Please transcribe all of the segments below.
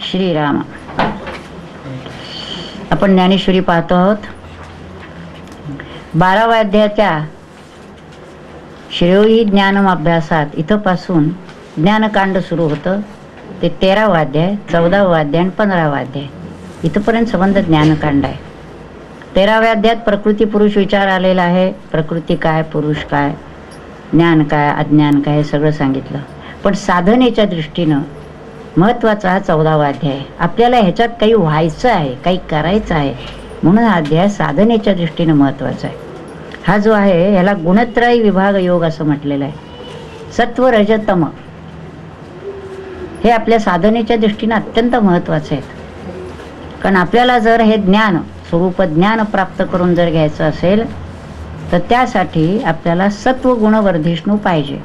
श्रीराम. आपण ज्ञानेश्वरी पाहतो आहोत. बाराव्या अध्यायाच्या श्रेयोही ज्ञानम अभ्यासात इथंपासून ज्ञानकांड सुरू होतं. ते तेरावा अध्याय चौदावा अध्याय आणि पंधरावा अध्याय. इथंपर्यंत संबंध ज्ञानकांड आहे. तेराव्या अध्यायात प्रकृती पुरुष विचार आलेला आहे. प्रकृती काय पुरुष काय ज्ञान काय अज्ञान काय हे सगळं सांगितलं. पण साधनेच्या दृष्टीनं महत्त्वाचा हा चौदावा अध्याय आपल्याला ह्याच्यात काही व्हायचं आहे काही करायचं आहे म्हणून हा अध्याय साधनेच्या दृष्टीनं महत्त्वाचा आहे. हा जो आहे ह्याला गुणत्रयी विभाग योग असं म्हटलेलं आहे. सत्व रजतम हे आपल्या साधनेच्या दृष्टीनं अत्यंत महत्त्वाचे आहेत कारण आपल्याला जर हे ज्ञान स्वरूप ज्ञान प्राप्त करून जर घ्यायचं असेल तर त्यासाठी आपल्याला सत्व गुणवर्धिष्णू पाहिजे.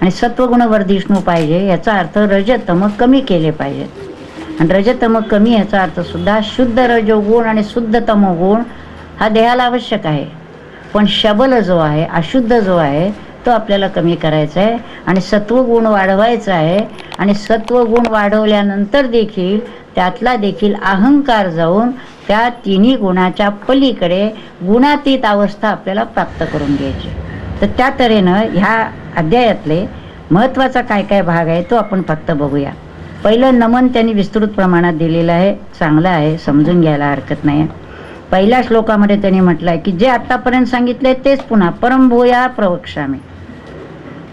आणि सत्वगुण वर्धिष्णू पाहिजे याचा अर्थ रजतम कमी केले पाहिजेत आणि रजतम कमी याचा अर्थ सुद्धा शुद्ध रजोगुण आणि शुद्ध तमोगुण हा देहाला आवश्यक आहे. पण शबल जो आहे अशुद्ध जो आहे तो आपल्याला कमी करायचा आहे आणि सत्वगुण वाढवायचा आहे. आणि सत्वगुण वाढवल्यानंतर देखील त्यातला देखील अहंकार जाऊन त्या तिन्ही गुणाच्या पलीकडे गुणातीत अवस्था आपल्याला प्राप्त करून घ्यायची. तर त्या तऱ्हेनं ह्या अध्यायातले महत्त्वाचा काय काय भाग आहे तो आपण फक्त बघूया. पहिलं नमन त्यांनी विस्तृत प्रमाणात दिलेलं आहे चांगलं आहे समजून घ्यायला हरकत नाही. पहिल्या श्लोकामध्ये त्यांनी म्हटलं आहे की जे आत्तापर्यंत सांगितले तेच पुन्हा परमभूया प्रवक्षामी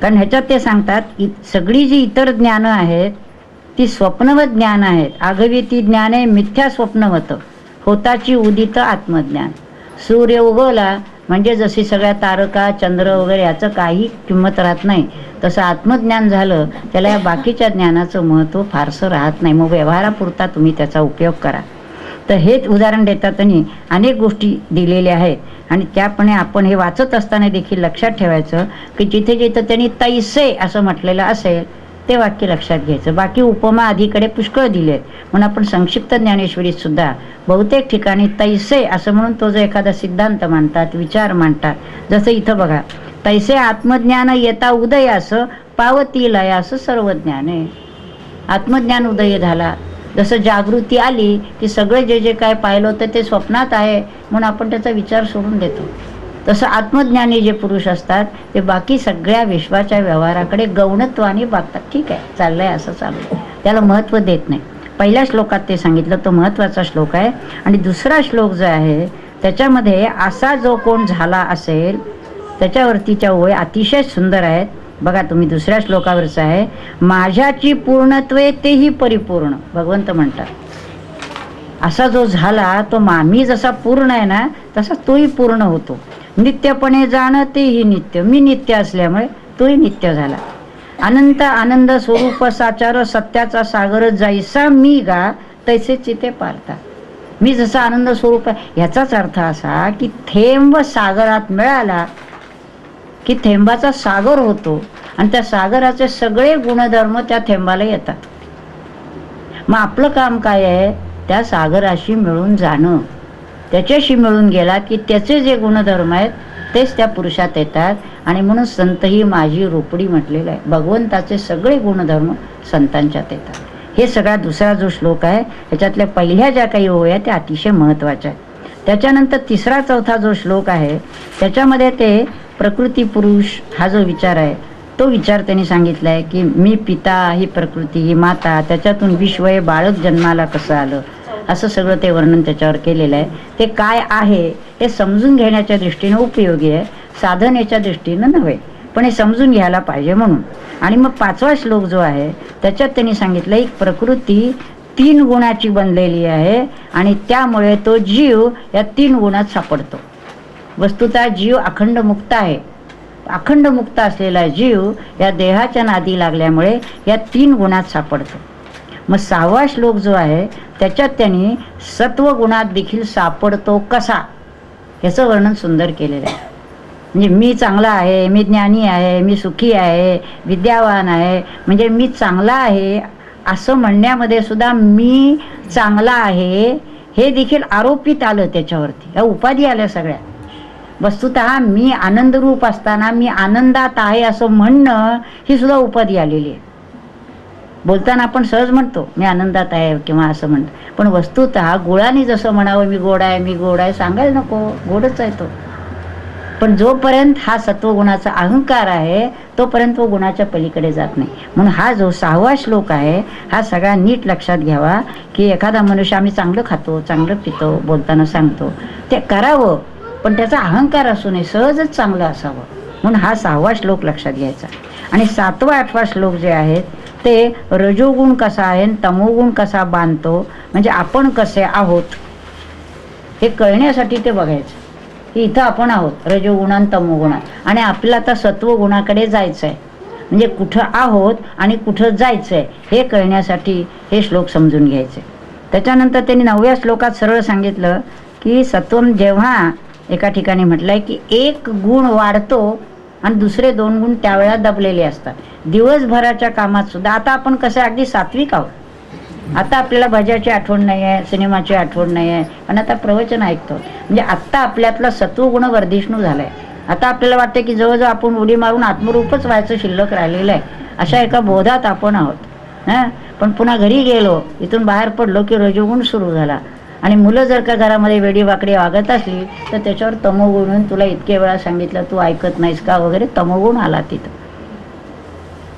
कारण ह्याच्यात ते सांगतात इ सगळी जी इतर ज्ञानं आहेत ती स्वप्नवत ज्ञान आहेत. आगवी ती ज्ञाने मिथ्या स्वप्नवत होताची उदित आत्मज्ञान. सूर्य उगवला म्हणजे जशी सगळ्या तारका चंद्र वगैरे याचं काही किंमत राहत नाही तसं आत्मज्ञान झालं त्याला या बाकीच्या ज्ञानाचं महत्त्व फारसं राहत नाही. मग व्यवहारापुरता तुम्ही त्याचा उपयोग करा. तर हेच उदाहरण देतातनी अनेक गोष्टी दिलेल्या आहेत. आणि त्यापणे आपण हे वाचत असताना देखील लक्षात ठेवायचं की जिथे जिथं त्यांनी तैसे असं म्हटलेलं असेल ते वाक्य लक्षात घ्यायचं. बाकी उपमा आधीकडे पुष्कळ दिले म्हणून आपण संक्षिप्त ज्ञानेश्वरीत सुद्धा बहुतेक ठिकाणी तैसे असं म्हणून तो जो एखादा सिद्धांत मांडतात विचार मांडतात जसं इथं बघा तैसे आत्मज्ञान येता उदय असं पावती असं सर्व ज्ञान आहे. आत्मज्ञान उदय झाला. जसं जागृती आली की सगळे जे जे काय पाहिलं होतं ते स्वप्नात आहे म्हणून आपण त्याचा विचार सोडून देतो. तसं आत्मज्ञानी जे पुरुष असतात ते बाकी सगळ्या विश्वाच्या व्यवहाराकडे गौणत्वाने बघतात. ठीक आहे चाललंय असं चालू आहे. त्याला महत्त्व देत नाही. पहिल्या श्लोकात ते सांगितलं तो महत्त्वाचा श्लोक आहे. आणि दुसरा श्लोक जो आहे त्याच्यामध्ये असा जो कोण झाला असेल त्याच्यावरतीच्या ओळी अतिशय सुंदर आहेत. बघा तुम्ही दुसऱ्या श्लोकावरचं आहे. माझ्याची पूर्णत्वे तेही परिपूर्ण. भगवंत म्हणतात. असा जो झाला तो मामी जसा पूर्ण आहे ना तसा तोही पूर्ण होतो. नित्यपणे जाणं तेही नित्य. मी नित्य असल्यामुळे तोही नित्य झाला. अनंत आनंद स्वरूप साचार सत्याचा सागर जायसा मी गा तैसे चिते पारता. मी जसा आनंद स्वरूप आहे ह्याचाच अर्थ असा की थेंब सागरात मिळाला की थेंबाचा सागर होतो आणि त्या सागराचे सगळे गुणधर्म त्या थेंबाला येतात. मग आपलं काम काय आहे? त्या सागराशी मिळून जाणं. त्याच्याशी मिळून गेला की त्याचे जे गुणधर्म आहेत तेच त्या पुरुषात येतात. आणि म्हणून संत ही माझी रोपडी म्हटलेलं आहे. भगवंताचे सगळे गुणधर्म संतांच्यात येतात. हे सगळा दुसरा जो श्लोक आहे ह्याच्यातल्या पहिल्या ज्या काही ओळी त्या अतिशय महत्त्वाच्या आहेत. त्याच्यानंतर तिसरा चौथा जो श्लोक आहे त्याच्यामध्ये ते प्रकृती पुरुष हा जो विचार आहे तो विचार त्यांनी सांगितला आहे की मी पिता ही प्रकृती ही माता त्याच्यातून विश्व हे बाळक जन्माला कसं आलं? असं सगळं ते वर्णन त्याच्यावर केलेलं आहे. ते काय आहे हे समजून घेण्याच्या दृष्टीनं उपयोगी आहे. साधनेच्या दृष्टीनं नव्हे पण हे समजून घ्यायला पाहिजे म्हणून. आणि मग पाचवा श्लोक जो आहे त्याच्यात त्यांनी सांगितलं एक प्रकृती तीन गुणाची बनलेली आहे आणि त्यामुळे तो जीव या तीन गुणात सापडतो. वस्तुतः जीव अखंड मुक्त आहे. अखंड मुक्त असलेला जीव या देहाच्या नादी लागल्यामुळे या तीन गुणात सापडतो. मग सहावा श्लोक जो आहे त्याच्यात त्यांनी सत्वगुणात देखील सापडतो कसा? याचं वर्णन सुंदर केलेलं आहे. म्हणजे मी चांगला आहे मी ज्ञानी आहे मी सुखी आहे विद्यावान आहे म्हणजे मी चांगला आहे असं म्हणण्यामध्ये सुद्धा मी चांगला आहे हे देखील आरोपित आलं त्याच्यावरती. या उपाधी आल्या सगळ्या. वस्तुत मी आनंदरूप असताना मी आनंदात आहे असं म्हणणं ही सुद्धा उपाधी आलेली आहे. बोलताना आपण सहज म्हणतो मी आनंदात आहे किंवा असं म्हणतो. पण वस्तुत गुळाने जसं म्हणावं मी गोड आहे मी गोड आहे सांगायला नको गोडच आहे तो. पण जोपर्यंत हा सत्वगुणाचा अहंकार आहे तोपर्यंत तो गुणाच्या पलीकडे जात नाही. म्हणून हा जो सहावा श्लोक आहे हा सगळा नीट लक्षात घ्यावा की एखादा मनुष्य आम्ही चांगलं खातो चांगलं पितो बोलताना सांगतो. ते करावं पण त्याचा अहंकार असू नये सहजच चांगलं असावं. म्हणून हा सहावा श्लोक लक्षात घ्यायचा. आणि सातवा आठवा श्लोक जे आहेत ते रजोगुण कसा आहे तमोगुण कसा बांधतो म्हणजे आपण कसे आहोत हे कळण्यासाठी ते बघायचं. की इथं आपण आहोत रजोगुणान तमोगुणात आणि आपल्याला आता सत्वगुणाकडे जायचं आहे म्हणजे कुठं आहोत आणि कुठं जायचं आहे हे कळण्यासाठी हे श्लोक समजून घ्यायचे. त्याच्यानंतर त्यांनी नवव्या श्लोकात सरळ सांगितलं की सत्वम जेव्हा एका ठिकाणी म्हटलंय की एक गुण वाढतो आणि दुसरे दोन गुण त्यावेळेला दबलेले असतात. दिवसभराच्या कामात सुद्धा. आता आपण कसं अगदी सात्विक आहोत. आता आपल्याला भज्याची आठवण नाही आहे सिनेमाची आठवण नाही आहे पण आता प्रवचन ऐकतो. म्हणजे आत्ता आपल्यातला सत्वगुण वर्धिष्णू झालाय. आता आपल्याला वाटतं की जवळजवळ आपण उडी मारून आत्मरूपच व्हायचं शिल्लक राहिलेलं आहे. अशा एका बोधात आपण आहोत. हां? पण पुन्हा घरी गेलो इथून बाहेर पडलो की रजोगुण सुरू झाला. आणि मुलं जर का घरामध्ये वेडी वाकडी वागत असली तर त्याच्यावर तमोगुण तुला इतके वेळा सांगितलं तू ऐकत नाहीस का? वगैरे तमोगुण आला तिथं.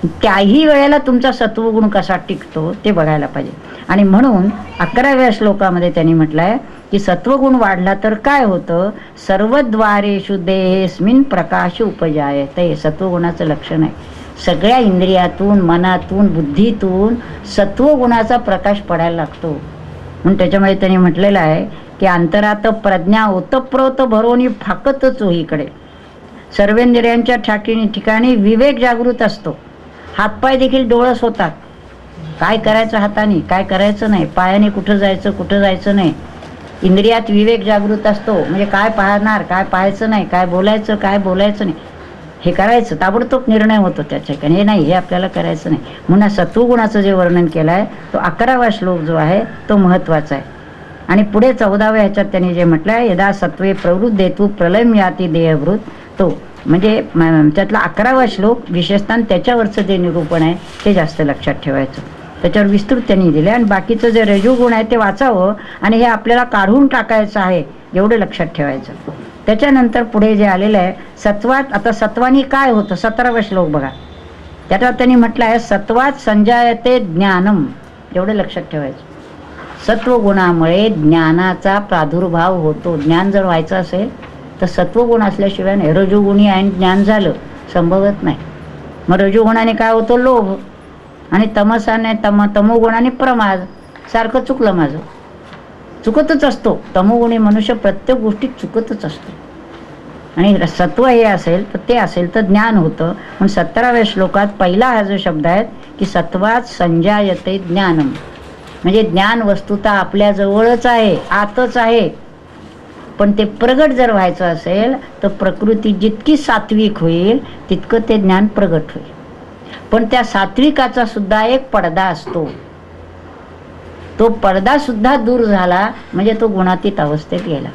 त्याही वेळेला तुमचा सत्वगुण कसा टिकतो ते बघायला पाहिजे. आणि म्हणून अकराव्या श्लोकामध्ये त्यांनी म्हटलंय की सत्वगुण वाढला तर काय होतं? सर्वद्वारेषु देहेस्मिन प्रकाश उपजाय ते सत्वगुणाचं लक्षण आहे. सगळ्या इंद्रियातून मनातून बुद्धीतून सत्वगुणाचा प्रकाश पडायला लागतो. म्हणून त्याच्यामुळे त्यांनी म्हटलेलं आहे की अंतरात प्रज्ञा ओतप्रोत भरोनी फाकतच होईकडे सर्वेंद्रियांच्या ठाकिणी ठिकाणी विवेक जागृत असतो. हातपाय देखील डोळस होतात काय करायचं हाताने? काय करायचं नाही? पायाने कुठं जायचं कुठं जायचं नाही? इंद्रियात विवेक जागृत असतो. म्हणजे काय पाहणार? काय पाहायचं नाही? काय बोलायचं? काय बोलायचं नाही? हे करायचं. ताबडतोब निर्णय होतो त्याच्या ठिकाणी. हे नाही हे आपल्याला करायचं नाही. म्हणून सत्वगुणाचं जे वर्णन केलं आहे तो अकरावा श्लोक जो आहे तो महत्त्वाचा आहे. आणि पुढे चौदाव्या ह्याच्यात त्यांनी जे म्हटलं आहे यदा सत्वे प्रवृत्त देतू प्रलय याती देहभृत तो म्हणजे त्यातला अकरावा श्लोक विशेषतः त्याच्यावरचं जे निरूपण आहे ते जास्त लक्षात ठेवायचं. त्याच्यावर विस्तृत त्यांनी दिले आणि बाकीचं जे रजोगुण आहे ते वाचावं आणि हे आपल्याला काढून टाकायचं आहे एवढं लक्षात ठेवायचं. त्याच्यानंतर पुढे जे आलेलं आहे सत्वात आता सत्वानी काय होतं? सतरावा श्लोक बघा. त्याच्यात त्यांनी म्हटलं आहे सत्वात संजायते ज्ञानम. एवढं लक्षात ठेवायचं. सत्वगुणामुळे ज्ञानाचा प्रादुर्भाव होतो. ज्ञान जर व्हायचं असेल तर सत्वगुण असल्याशिवाय नाही. रजोगुणी आणि ज्ञान झालं संभवत नाही. मग रजोगुणाने काय होतं? लोभ आणि तमसाने तम तमोगुणाने प्रमाद. सारखं चुकलं माझं. चुकतच असतो. तमोगुणी मनुष्य प्रत्येक गोष्टीत चुकतच असतो. आणि सत्व हे असेल तर ते असेल तर ज्ञान होतं. म्हणून सतराव्या श्लोकात पहिला हा जो शब्द आहे की सत्वात संजायते ज्ञानम. म्हणजे ज्ञान वस्तुता आपल्याजवळच आहे आतच आहे. पण ते प्रगट जर व्हायचं असेल तर प्रकृती जितकी सात्विक होईल तितकं ते ज्ञान प्रगट होईल. पण त्या सात्विकाचा सुद्धा एक पडदा असतो. तो पडदा सुद्धा दूर झाला म्हणजे तो गुणातीत अवस्थेत गेला.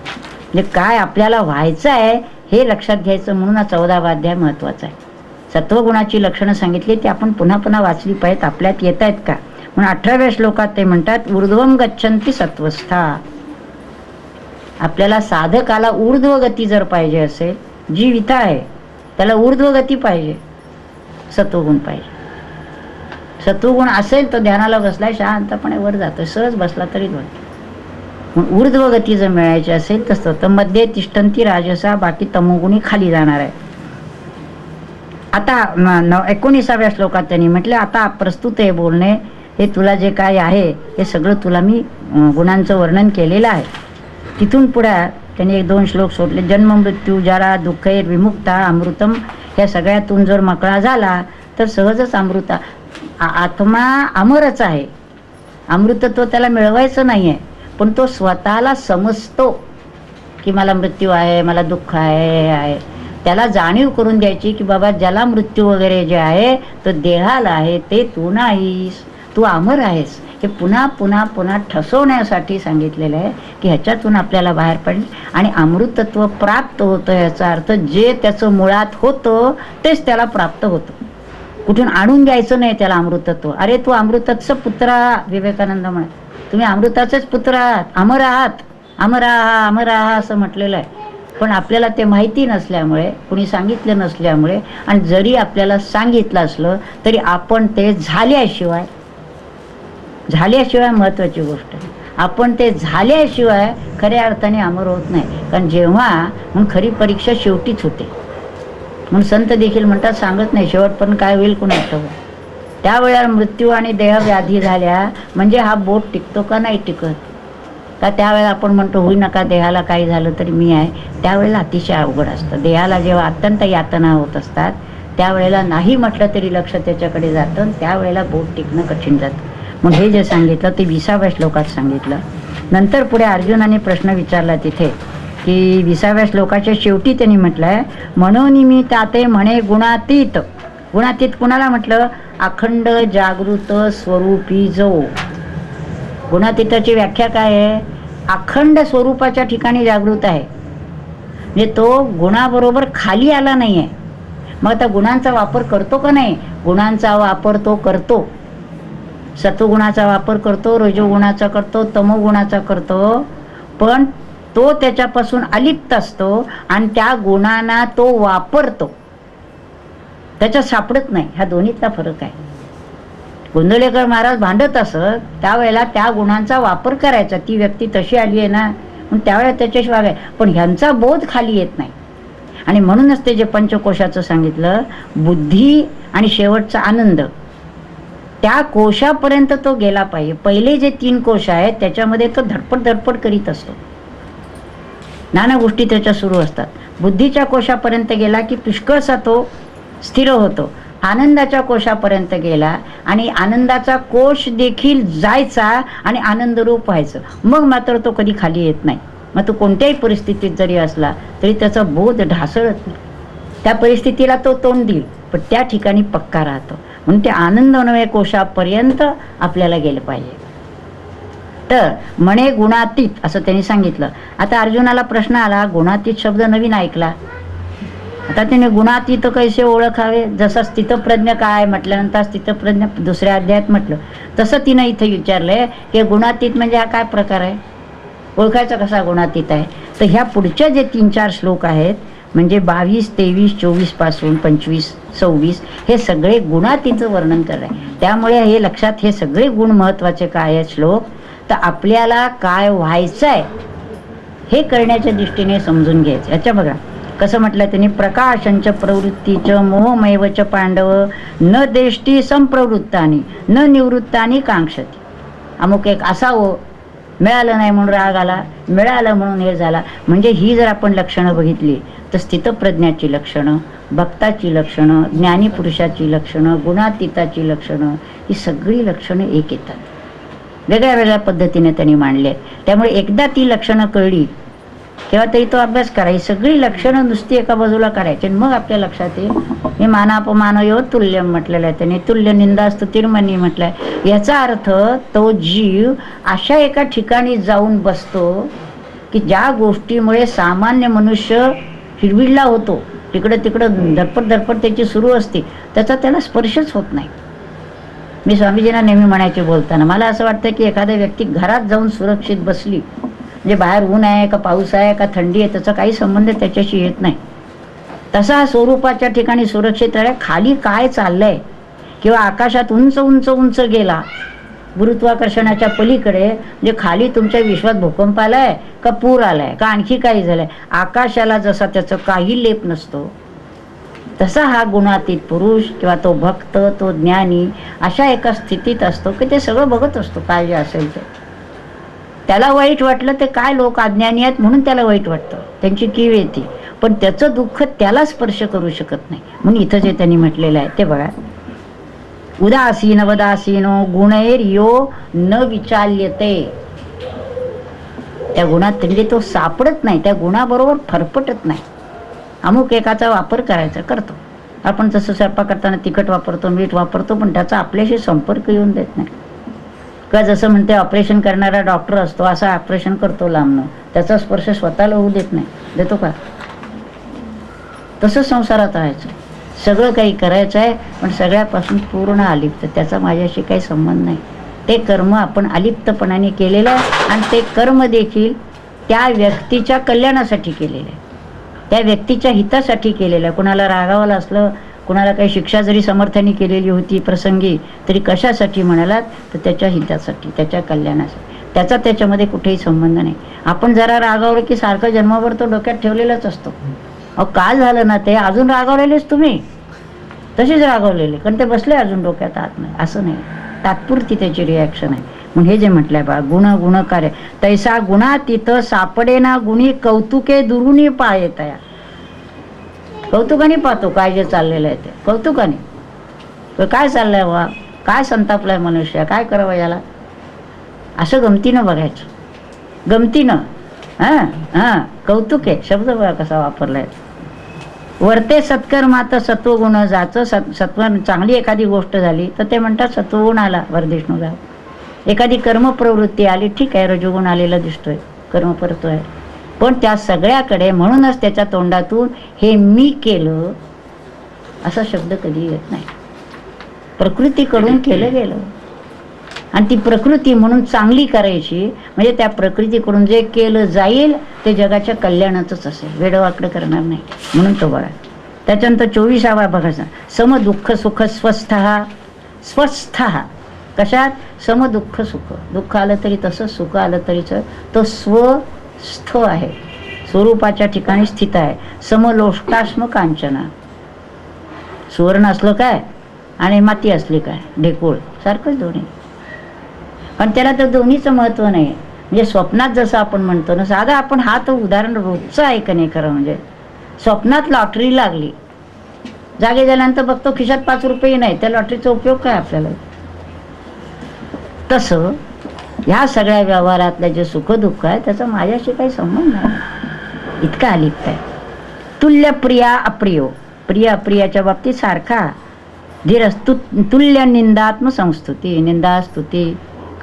म्हणजे काय आपल्याला व्हायचं आहे हे लक्षात घ्यायचं म्हणून हा चौदावाध्याय महत्त्वाचा आहे. सत्वगुणाची लक्षणं सांगितली ती आपण पुन्हा पुन्हा वाचली पाहिजेत आपल्यात येत आहेत का? म्हणून अठराव्या श्लोकात ते म्हणतात ऊर्ध्वम गच्छन्ती सत्वस्था. आपल्याला साधकाला ऊर्ध्व गती जर पाहिजे असेल जी विथा आहे त्याला ऊर्ध्व गती पाहिजे सत्वगुण पाहिजे. सत्वगुण असेल तर ध्यानाला बसलाय शांतपणे वर जातो सहज बसला तरी वर ऊर्ध्व गती जर मिळायची असेल तर तर मध्ये तिष्ठंती राजसा बाकी तमोगुणी खाली जाणार आहे. आता एकोणीसाव्या श्लोकात त्यांनी म्हटलं आता प्रस्तुत आहे बोलणे हे तुला जे काय आहे हे सगळं तुला मी गुणांचं वर्णन केलेलं आहे. तिथून पुढे त्यांनी एक दोन श्लोक सोडले. जन्म मृत्यू जरा दुःखे विमुक्ता अमृतम या सगळ्यातून जर मकळा झाला तर सहजच अमृता आ- आत्मा अमरच आहे. अमृतत्व त्याला मिळवायचं नाही आहे पण तो स्वतःला समजतो की मला मृत्यू आहे मला दुःख आहे आहे. त्याला जाणीव करून द्यायची की बाबा ज्याला मृत्यू वगैरे जे आहे तो देहाला आहे ते तू नाहीस तू अमर आहेस. हे पुन्हा पुन्हा पुन्हा ठसवण्यासाठी सांगितलेलं आहे की ह्याच्यातून आपल्याला बाहेर पडेल. आणि अमृतत्व प्राप्त होतं याचा अर्थ जे त्याचं मुळात होतं तेच त्याला प्राप्त होतं. कुठून आणून घ्यायचं नाही त्याला अमृतत्व. अरे तू अमृताचं पुत्र आहात, विवेकानंद म्हणे. तुम्ही अमृताचेच पुत्र आहात अमर आहात. अमर आहा अमर आहा असं म्हटलेलं आहे. पण आपल्याला ते माहिती नसल्यामुळे कुणी सांगितलं नसल्यामुळे आणि जरी आपल्याला सांगितलं असलं तरी आपण ते झाल्याशिवाय झाल्याशिवाय महत्त्वाची गोष्ट आहे. आपण ते झाल्याशिवाय खऱ्या अर्थाने अमर होत नाही. कारण जेव्हा मग खरी परीक्षा शेवटीच होते. म्हणून संत देखील म्हणतात सांगत नाही शेवट पण काय होईल कोणी आठवत त्यावेळेला मृत्यू आणि देहव्याधी झाल्या म्हणजे हा बोट टिकतो का नाही टिकत? का त्यावेळेला आपण म्हणतो होई नका देहाला काही झालं तरी मी आहे. त्यावेळेला अतिशय अवघड असतं. देहाला जेव्हा अत्यंत यातना होत असतात त्यावेळेला नाही म्हटलं तरी लक्ष त्याच्याकडे जातं आणि त्यावेळेला बोट टिकणं कठीण जातं. मग हे जे सांगितलं ते विसाव्या श्लोकात सांगितलं. नंतर पुढे अर्जुनाने प्रश्न विचारला तिथे की विसाव्या श्लोकाच्या शेवटी त्यांनी म्हटलंय म्हणून मी ताते म्हणे गुणातीत. गुणातीत कुणाला म्हटलं? अखंड जागृत स्वरूपी जो गुणातीताची व्याख्या काय आहे? अखंड स्वरूपाच्या ठिकाणी जागृत आहे. म्हणजे तो गुणाबरोबर खाली आला नाही आहे मग आता गुणांचा वापर करतो का नाही? गुणांचा वापर तो करतो. सत्वगुणाचा वापर करतो रजोगुणाचा करतो तमोगुणाचा करतो. पण तो त्याच्यापासून अलिप्त असतो आणि त्या गुणांना तो वापरतो. त्याच्यात सापडत नाही. ह्या दोन्हीतला फरक आहे. गोंधळेकर महाराज भांडत असत त्यावेळेला त्या गुणांचा वापर करायचा. ती व्यक्ती तशी आली आहे ना मग त्यावेळेला त्याच्याशिवाय आहे पण ह्यांचा बोध खाली येत नाही. आणि म्हणूनच ते जे पंचकोशाचं सांगितलं बुद्धी आणि शेवटचा आनंद. त्या कोशापर्यंत तो गेला पाहिजे. पहिले जे तीन कोश आहेत त्याच्यामध्ये तो धडपड धडपड करीत असतो. नाना गोष्टी त्याच्या सुरू असतात. बुद्धीच्या कोशापर्यंत गेला की पुष्कळसा तो स्थिर होतो. आनंदाच्या कोशापर्यंत गेला आणि आनंदाचा कोश देखील जायचा आणि आनंदरूप व्हायचं. मग मात्र तो कधी खाली येत नाही. मग तो कोणत्याही परिस्थितीत जरी असला तरी त्याचा बोध ढासळत नाही. त्या परिस्थितीला तो तोंड देईल पण त्या ठिकाणी पक्का राहतो. म्हणून ते आनंदमय कोशापर्यंत आपल्याला गेलं पाहिजे. तर म्हणे गुणातीत असं त्यांनी सांगितलं. आता अर्जुनाला प्रश्न आला गुणातीत शब्द नवीन ऐकला. आता त्याने गुणातीत कैसे ओळखावे? जसं स्थितप्रज्ञ काय म्हटल्यानंतर स्थितप्रज्ञ दुसऱ्या अध्यायात म्हटलं. तसं तिनं इथे विचारलंय की गुणातीत म्हणजे हा काय प्रकार आहे? ओळखायचा कसा गुणातीत आहे? तर ह्या पुढच्या जे तीन चार श्लोक आहेत म्हणजे बावीस तेवीस चोवीसपासून पंचवीस सव्वीस हे सगळे गुणातीचं वर्णन करत आहे त्यामुळे हे लक्षात हे सगळे गुण महत्त्वाचे काय आहेत श्लोक? तर आपल्याला काय व्हायचं आहे हे करण्याच्या दृष्टीने समजून घ्यायचं. याच्या बघा कसं म्हटलं त्यांनी? प्रकाशंच प्रवृत्तीच मोहमैवच पांडव न देष्टी संप्रवृत्तानी न निवृत्तानी कांक्षती अमुक एक असावं. मिळालं नाही म्हणून राग आला मिळालं म्हणून हे झाला. म्हणजे ही जर आपण लक्षणं बघितली तर स्थितप्रज्ञाची लक्षणं भक्ताची लक्षणं ज्ञानीपुरुषाची लक्षणं गुणातीताची लक्षणं ही सगळी लक्षणं एक येतात. वेगळ्या वेगळ्या पद्धतीने त्यांनी मांडले. त्यामुळे एकदा ती लक्षणं कळली किंवा तरी तो अभ्यास करा. ही सगळी लक्षणं नुसती एका बाजूला करायची आणि मग आपल्या लक्षात येईल. हे मानापमान यो तुल्यम म्हटलेलं आहे. त्याने तुल्य निंदा तिरमणी म्हटलंय. याचा अर्थ तो जीव अशा एका ठिकाणी जाऊन बसतो की ज्या गोष्टीमुळे सामान्य मनुष्य हिरविडला होतो. तिकडं तिकडं धडपड धडपड त्याची सुरू असते. त्याचा त्याला स्पर्शच होत नाही. मी स्वामीजींना नेहमी म्हणायचे बोलताना मला असं वाटतं की एखाद्या व्यक्ती घरात जाऊन सुरक्षित बसली म्हणजे बाहेर ऊन आहे का पाऊस आहे का थंडी आहे त्याचा काही संबंध त्याच्याशी येत नाही. तसा स्वरूपाच्या ठिकाणी सुरक्षित राहिला खाली काय चाललंय? किंवा आकाशात उंच उंच उंच गेला गुरुत्वाकर्षणाच्या पलीकडे म्हणजे खाली तुमच्या विश्वात भूकंप आलाय का पूर आलाय? का आणखी काही झालंय? आकाशाला जसा त्याचं काही लेप नसतो तसा हा गुणातीत पुरुष किंवा तो भक्त तो ज्ञानी अशा एका स्थितीत असतो की ते सगळं बघत असतो काय जे असेल ते. त्याला वाईट वाटलं ते काय लोक अज्ञानी आहेत म्हणून त्याला वाईट वाटतं. त्यांची कीव येते. पण त्याचं दुःख त्याला स्पर्श करू शकत नाही. म्हणून इथं जे त्यांनी म्हटलेलं आहे ते बघा. उदासीन वदासीनो गुणैर यो न विचाल्यते. त्या गुणात म्हणजे तो सापडत नाही त्या गुणाबरोबर फरफटत नाही. अमुक एकाचा वापर करायचा करतो. आपण जसं स्वयंपाक करताना तिखट वापरतो मीठ वापरतो पण त्याचा आपल्याशी संपर्क येऊन देत नाही. का जसं म्हणते ऑपरेशन करणारा डॉक्टर असतो असा ऑपरेशन करतो लांबनं. त्याचा स्पर्श स्वतःला होऊ देत नाही. देतो का? तसं संसारात राहायचं. सगळं काही करायचं आहे पण सगळ्यापासून पूर्ण अलिप्त. त्याचा माझ्याशी काही संबंध नाही. ते कर्म आपण अलिप्तपणाने केलेलं आहे आणि ते कर्म देखील त्या व्यक्तीच्या कल्याणासाठी केलेलं आहे. त्या व्यक्तीच्या हितासाठी केलेलं आहे. कुणाला रागावलं असलं कुणाला काही शिक्षा जरी समर्थाने केलेली होती प्रसंगी तरी कशासाठी म्हणालात? तर त्याच्या हितासाठी त्याच्या कल्याणासाठी. त्याचा त्याच्यामध्ये कुठेही संबंध नाही. आपण जरा रागावलं की सारखं जन्मभर तो डोक्यात ठेवलेलाच असतो. अहो काय झालं ना ते? अजून रागवलेलेच तुम्ही. तसेच रागवलेले. कारण ते बसले अजून डोक्यात आत नाही. असं नाही. तात्पुरती त्याची रिॲक्शन आहे. मग हे जे म्हटलंय बा गुण गुण कार्य. तैसा गुणा तिथं सापडे ना गुणी कौतुके दुरुनी पाय तया. कौतुकाने पाहतो काय जे चाललेलं आहे ते. कौतुकाने. काय चाललंय बा काय संतापलाय मनुष्य? काय करावं याला? असं गमतीनं बघायचं. गमतीनं. हां? हां? कौतुक. आहे शब्द बघा कसा वापरलाय. वरते सत्कर्मात सत्वगुण जाचं सत् सत्व चांगली एखादी गोष्ट झाली तर ते म्हणतात सत्वगुण आला वरदेशनुला एखादी कर्मप्रवृत्ती आली ठीक आहे रजोगुण आलेला दिसतोय कर्म परतोय. पण त्या सगळ्याकडे म्हणूनच त्याच्या तोंडातून हे मी केलं असा शब्द कधी येत नाही. प्रकृतीकडून केलं गेलं. आणि ती प्रकृती म्हणून चांगली करायची म्हणजे त्या प्रकृतीकडून जे केलं जाईल ते जगाच्या कल्याणाचंच असेल. वेडवाकडं करणार नाही म्हणून तो बघा त्याच्यानंतर चोवीसावा बघायचा सम दुःख सुख स्वस्थ. हा स्वस्थ. हा कशात? सम दुःख सुख. दुःख आलं तरी तसं सुख आलं तरीच तो स्वस्थ आहे. स्वरूपाच्या ठिकाणी स्थित आहे. समलोष्टाश्म कांचना. सुवर्ण असलं काय? आणि माती असली काय? ढेकूळ. सारखंच दोन्ही. पण त्याला तर दोन्हीचं महत्त्व नाही म्हणजे स्वप्नात जसं आपण म्हणतो ना साधा आपण हा तर उदाहरण रोजचं आहे का नाही खरं म्हणजे. स्वप्नात लॉटरी लागली. जागे झाल्यानंतर बघतो खिशात पाच रुपये नाही त्या लॉटरीचा उपयोग काय आपल्याला? तसं ह्या सगळ्या व्यवहारातलं जे सुखदुःख आहे त्याचा माझ्याशी काही संबंध नाही. इतका अलिप्त आहे. तुल्य प्रिया अप्रियो. प्रिय अप्रियाच्या बाबतीत सारखा धीरस तुल्य निंदात्म संस्तुती निंदा स्तुती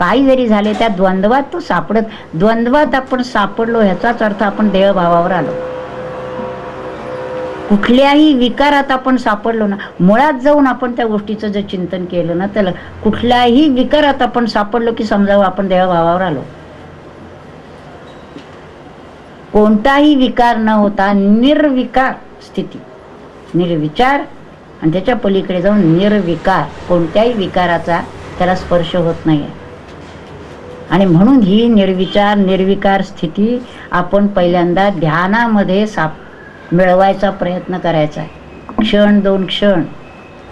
काही जरी झाले त्या द्वंद्वात तो सापडत द्वंद्वात आपण सापडलो ह्याचाच अर्थ आपण देहभावावर आलो. कुठल्याही विकारात आपण सापडलो ना मुळात जाऊन आपण त्या गोष्टीचं जर चिंतन केलं ना त्याला कुठल्याही विकारात आपण सापडलो की समजावं आपण देहभावावर आलो. कोणताही विकार न होता निर्विकार स्थिती निर्विचार आणि त्याच्या पलीकडे जाऊन निर्विकार कोणत्याही विकाराचा त्याला स्पर्श होत नाही आहे आणि म्हणून ही निर्विचार निर्विकार स्थिती आपण पहिल्यांदा ध्यानामध्ये साप मिळवायचा प्रयत्न करायचा. आहे क्षण दोन क्षण.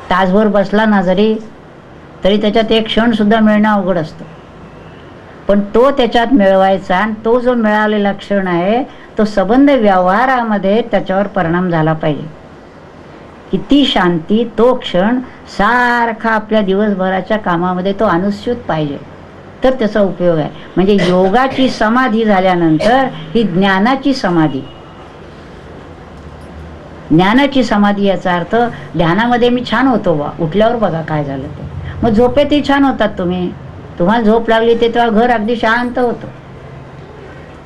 तासभर बसला ना जरी तरी त्याच्यात एक क्षणसुद्धा मिळणं अवघड असतं. पण तो त्याच्यात मिळवायचा आणि तो जो मिळालेला क्षण आहे तो संबंध व्यवहारामध्ये त्याच्यावर परिणाम झाला पाहिजे. किती शांती तो क्षण सारखा आपल्या दिवसभराच्या कामामध्ये तो अनुस्यूत पाहिजे. तर त्याचा उपयोग आहे. म्हणजे योगाची समाधी झाल्यानंतर ही ज्ञानाची समाधी. ज्ञानाची समाधी याचा अर्थ ध्यानामध्ये मी छान होतो बा उठल्यावर बघा काय झालं ते. मग झोपेतही छान होतात तुम्ही. तुम्हाला झोप लागली ते तेव्हा घर अगदी शांत होतं.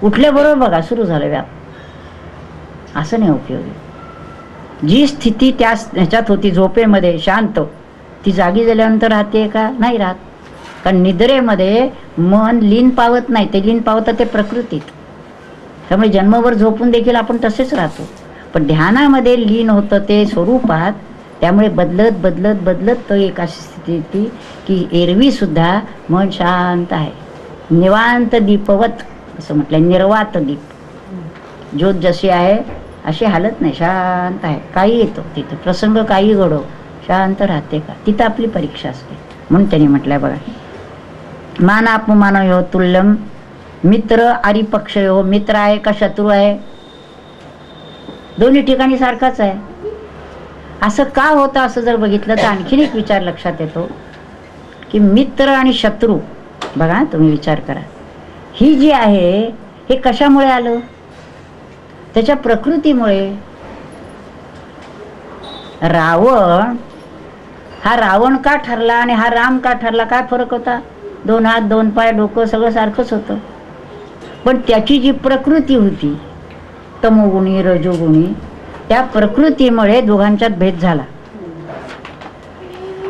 उठल्याबरोबर बघा सुरू झालं व्याप असं नाही उपयोगी. जी स्थिती त्या ह्याच्यात होती झोपेमध्ये शांत ती जागी झाल्यानंतर राहते का? नाही राहत. कारण निद्रेमध्ये मन लीन पावत नाही. ते लीन पावतं ते प्रकृतीत. त्यामुळे जन्मभर झोपून देखील आपण तसेच राहतो. पण ध्यानामध्ये लीन होतं ते स्वरूपात त्यामुळे बदलत बदलत बदलत तो एक अशी स्थिती येते की एरवीसुद्धा मन शांत आहे. निवांत दीपवत असं म्हटलं निर्वात दीप. ज्योत जशी आहे अशी हालत नाही शांत आहे. काही येतो तिथं. प्रसंग काही घडो शांत राहते का? तिथं आपली परीक्षा असते. म्हणून त्यांनी म्हटलं बघा. मान अपमान यो तुल्यम मित्र आरिपक्ष यो मित्र आहे का शत्रू आहे? दोन्ही ठिकाणी सारखाच आहे. असं का होतं असं जर बघितलं तर आणखीन एक विचार लक्षात येतो की मित्र आणि शत्रू बघा तुम्ही विचार करा. ही जी आहे हे कशामुळे आलं? त्याच्या प्रकृतीमुळे. रावण हा रावण का ठरला आणि हा राम का ठरला? काय फरक होता? दोन हात दोन पाय डोकं सगळं सारखंच होतं. पण त्याची जी प्रकृती होती तमोगुणी रजोगुणी त्या प्रकृतीमुळे दोघांच्यात भेद झाला.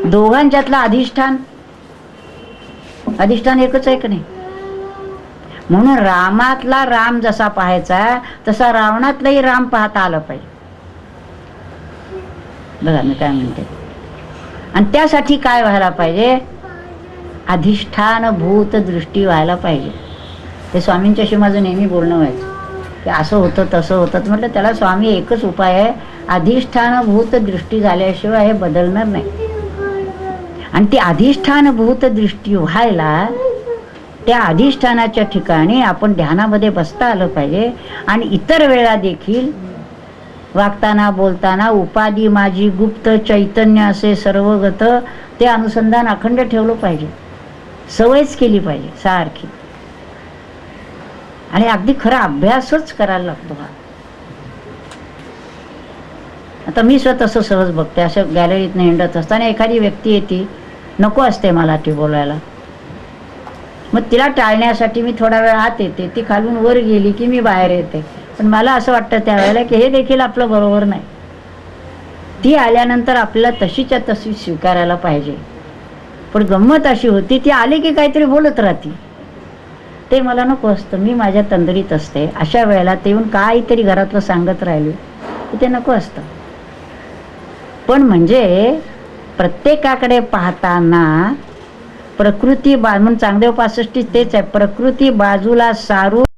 दोघांच्यातलं अधिष्ठान अधिष्ठान एकच आहे का नाही? म्हणून रामातला राम जसा पाहायचा तसा रावणातलाही राम पाहता आलं पाहिजे. बघा मी काय म्हणते. आणि त्यासाठी काय व्हायला पाहिजे? अधिष्ठानभूत दृष्टी व्हायला पाहिजे. ते स्वामींच्याशी माझं नेहमी बोलणं व्हायचं. की असं होतं तसं होतं. म्हटलं त्याला स्वामी एकच उपाय आहे. अधिष्ठानभूत दृष्टी झाल्याशिवाय हे बदलणार नाही. आणि ती अधिष्ठानभूत दृष्टी व्हायला त्या अधिष्ठानाच्या ठिकाणी आपण ध्यानामध्ये बसता आलं पाहिजे. आणि इतर वेळा देखील वागताना बोलताना उपाधी माझी गुप्त चैतन्य असे सर्वगत ते अनुसंधान अखंड ठेवलं पाहिजे. सवयच केली पाहिजे सारखी. आणि अगदी खरा अभ्यासच करायला लागतो हा. आता मी स्वतः तसं सहज बघते असं गॅलरीतनं हिंडत असताना एखादी व्यक्ती येते नको असते मला ती बोलायला. मग तिला टाळण्यासाठी मी थोडा वेळ आत येते ती खालून वर गेली की मी बाहेर येते. पण मला असं वाटतं त्यावेळेला की हे देखील आपलं बरोबर नाही. ती आल्यानंतर आपल्याला तशीच्या तशी स्वीकारायला पाहिजे. पण गंमत अशी होती ती आली की काहीतरी बोलत राहते. ते मला नको असतं मी माझ्या तंदरीत असते. अशा वेळेला ते येऊन काहीतरी घरातलं सांगत राहिले ते नको असतं. पण म्हणजे प्रत्येकाकडे पाहताना प्रकृती बा म्हणून चांगदेव पासष्टी तेच आहे प्रकृती बाजूला सारून